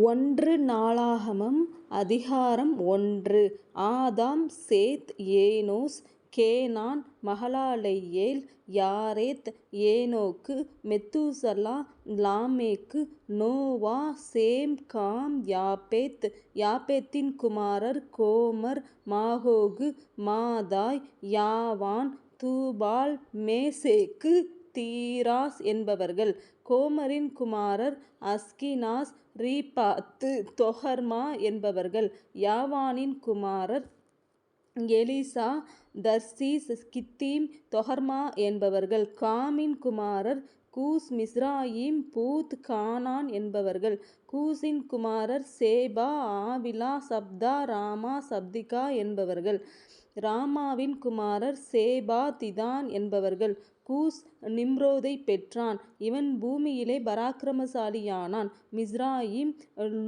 ஒன்று நாளாகமம் அதிகாரம் ஒன்று. ஆதாம் சேத் Enos Canon Mahalalel Jared Enoch Methuselah Lamech Noah Shem Ham Japheth. யாப்பேத்தின் குமாரர் கோமர் மாகோகு மாதாய் யாவான் தூபால் மேசேக்கு. தீராஸ் என்பவர்கள். கோமரின் குமாரர் அஸ்கினாஸ் ரீபாத்து தொகர்மா என்பவர்கள். யாவானின் குமாரர் எலிசா தர்சீஸ் கித்தீம் தொகர்மா என்பவர்கள். காமின் குமாரர் கூஸ் மிஸ்ராயிம் பூத் கானான் என்பவர்கள். கூசின் குமாரர் சேபா ஆவிலா சப்தா ராமா சப்திகா என்பவர்கள். ராமாவின் குமாரர் சேபா திதான் என்பவர்கள். கூஸ் நிம்ரோதைப் பெற்றான். இவன் பூமியிலே பராக்கிரமசாலியானான். மிஸ்ராயிம்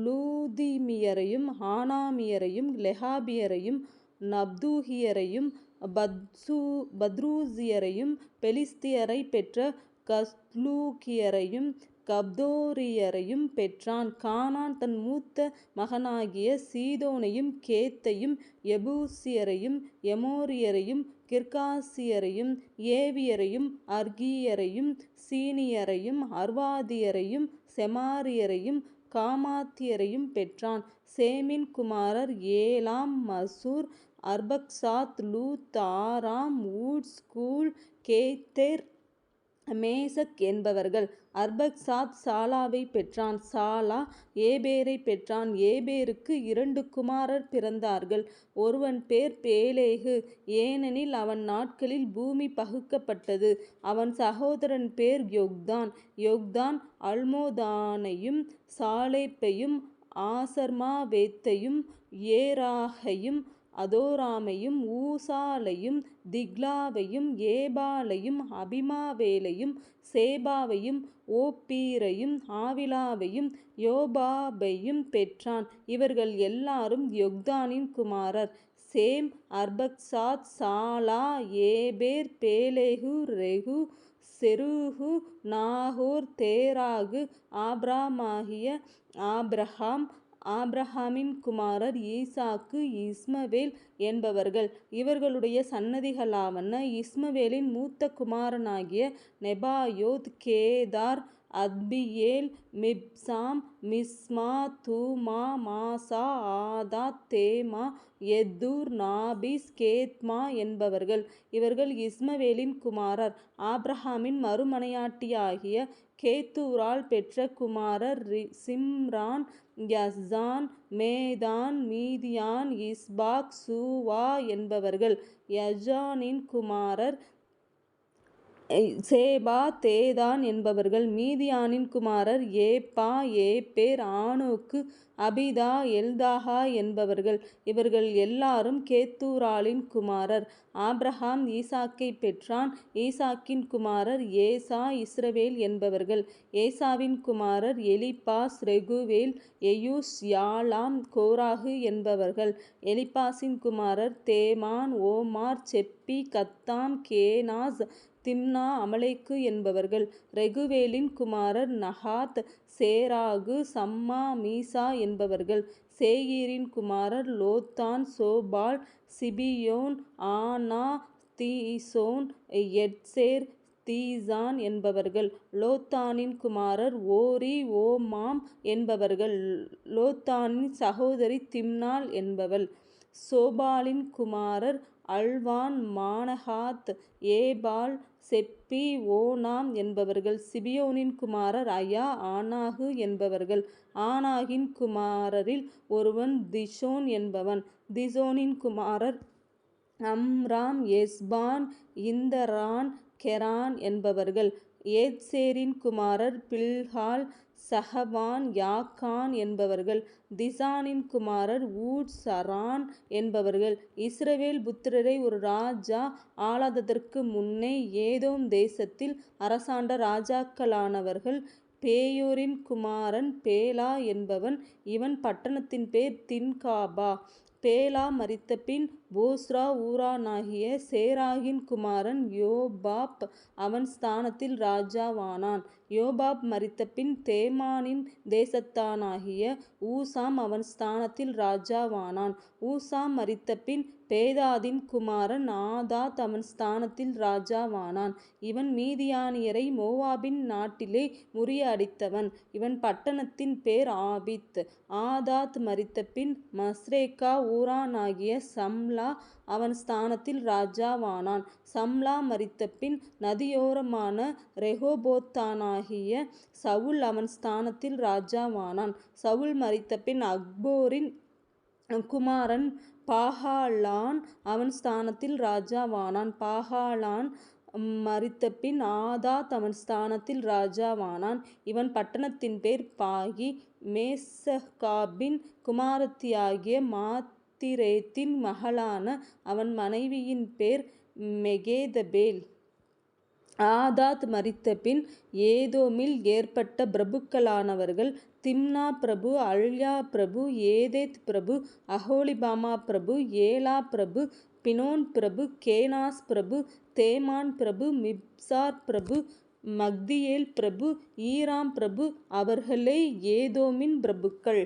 லூதிமியரையும் ஹானாமியரையும் லெஹாபியரையும் நப்தூகியரையும் பத்சூ பத்ரூசியரையும் பெலிஸ்தியரைப் பெற்ற கஸ்லூகியரையும் கப்தோரியரையும் பெற்றான். கானான் தன் மூத்த மகனாகிய சீதோனையும் கேத்தையும் எபூசியரையும் எமோரியரையும் கிர்காசியரையும் ஏவியரையும் அர்கீயரையும் சீனியரையும் அர்வாதியரையும் செமாரியரையும் காமாத்தியரையும் பெற்றான். சேமின் குமாரர் Elam Asshur Arphaxad Lud Aram Uz Hul Gether Meshech என்பவர்கள். அர்பக்சாத் சாலாவைப் பெற்றான். சாலா ஏபேரைப் பெற்றான். ஏபேருக்கு இரண்டு குமாரர் பிறந்தார்கள். ஒருவன் பேர் பேலேகு. ஏனெனில் அவன் நாட்களில் பூமி பகுக்கப்பட்டது. அவன் சகோதரன் பேர் யொக்தான். யொக்தான் அல்மோதானையும் சாலேப்பையும் ஆசர்மாவேத்தையும் ஏராகையும் அதோராமையும் ஊசாலையும் திக்லாவையும் ஏபாலையும் அபிமாவேலையும் சேபாவையும் ஓப்பீரையும் ஆவிலாவையும் யோபாபையும் பெற்றான். இவர்கள் எல்லாரும் யொக்தானின் குமாரர். Shem Arphaxad Shelah Eber Peleg Reu Serug Nahor Terah ஆப்ராமாகிய Abraham ஆப்ரஹாமின் குமாரர் ஈசாக்கு இஸ்மவேல் என்பவர்கள். இவர்களுடைய சன்னதிகளாவன இஸ்மவேலின் மூத்த குமாரனாகிய Nebaioth Kedar Adbeel Mibsam Mishma Dumah Massa Hadad Tema எத்தூர் novice கேத்மா என்பவர்கள். இவர்கள் இஸ்மவேலின் குமாரர். ஆப்ரஹாமின் மறுமனையாட்டியாகிய கேத்தூரால் பெற்ற குமாரர் சிம்ரான் யஸ்சான் மேதான் மீதியான் இஸ்பாக் சூவா என்பவர்கள். யஜானின் குமாரர் சேபா தேதான் என்பவர்கள் மீதியானின் குமாரர் ஏப்பா ஏப்பேர் ஆனோக்கு அபிதா எல்தாகா என்பவர்கள். இவர்கள் எல்லாரும் கேத்தூராலின் குமாரர். ஆப்ரஹாம் ஈசாக்கை பெற்றான். ஈசாக்கின் குமாரர் ஏசா இஸ்ரவேல் என்பவர்கள். ஏசாவின் குமாரர் எலிபாஸ் ரெகுவேல் எயூஸ் யாலாம் கோராகு என்பவர்கள். எலிபாஸின் குமாரர் தேமான் ஓமார் செப்பி கத்தாம் கேனாஸ் திம்னா அமலேக்கு என்பவர்கள். ரெகுவேலின் குமாரர் நகாத் சேராகு சம்மா மீசா என்பவர்கள். சேயீரின் குமாரர் லோத்தான் சோபால் சிபியோன் ஆனா தீசோன் எட்சேர் தீசான் என்பவர்கள். லோத்தானின் குமாரர் ஓரி ஓமாம் என்பவர்கள். லோத்தானின் சகோதரி திம்னாள் என்பவள். சோபாலின் குமாரர் அல்வான் மானஹாத் ஏபால் செப்பி ஓனாம் என்பவர்கள் சிபியோனின் குமாரர் அயா ஆனாகு என்பவர்கள் ஆனாகின் குமாரரில் ஒருவன் திஷோன் என்பவன் திசோனின் குமாரர் அம்ராம் எஸ்பான் இந்தரான் கெரான் என்பவர்கள் ஏத்சேரின் குமாரர் பில்ஹால் சஹபான் யாக்கான் என்பவர்கள் திசானின் குமாரர் ஊட் சரான் என்பவர்கள். இஸ்ரவேல் புத்திரரை ஒரு ராஜா ஆளாததற்கு முன்னே ஏதோம் தேசத்தில் அரசாண்ட ராஜாக்களானவர்கள் பேயோரின் குமாரன் பேலா என்பவன் இவன் பட்டணத்தின் பேர் தின்காபா. பேலா மரித்தபின் போஸ்ரா ஊரானாகிய சேராகின் குமாரன் யோபாப் அவன் ஸ்தானத்தில் ராஜாவானான். யோபாப் மரித்தபின் தேமானின் தேசத்தானாகிய ஊசாம் அவன் ஸ்தானத்தில் ராஜாவானான். ஊசாம் மரித்தபின் பேதாதின் குமாரன் ஆதாத் அவன் ஸ்தானத்தில் ராஜாவானான். இவன் மீதியானியரை மோவாபின் நாட்டிலே முறியடித்தவன். இவன் பட்டணத்தின் பேர் ஆபித் ஆதாத் மரித்தபின் மஸ்ரேக்கா ஊரானாகிய சம்லா சம்லா அவன் ஸ்தானத்தில் ராஜாவானான். சம்லா மரித்தபின் நதியோரமான ரெகொபோத்தானாகிய சவுல் அவன் ஸ்தானத்தில் ராஜாவானான். சவுல் மரித்தபின் அக்போரின் குமாரன் பாஹாலான் அவன் ஸ்தானத்தில் ராஜாவானான். பாகாலான் மரித்தபின் ஆதா அவன் ஸ்தானத்தில் ராஜாவானான். இவன் பட்டணத்தின் பேர் பாகி. மேசகாபின் குமாரத்தியாகிய மாத் மாத்திரேத்தின் மகளான அவன் மனைவியின் பேர் மெகேதபேல். ஆதாத் மரித்தபின் ஏதோமில் ஏற்பட்ட பிரபுக்களானவர்கள் திம்னா பிரபு அல்யா பிரபு ஏதேத் பிரபு அகோலிபாமா பிரபு ஏலா பிரபு பினோன் பிரபு கேனாஸ் பிரபு தேமான் பிரபு மிப்சார் பிரபு மக்தியேல் பிரபு ஈராம் பிரபு அவர்களே ஏதோமின் பிரபுக்கள்.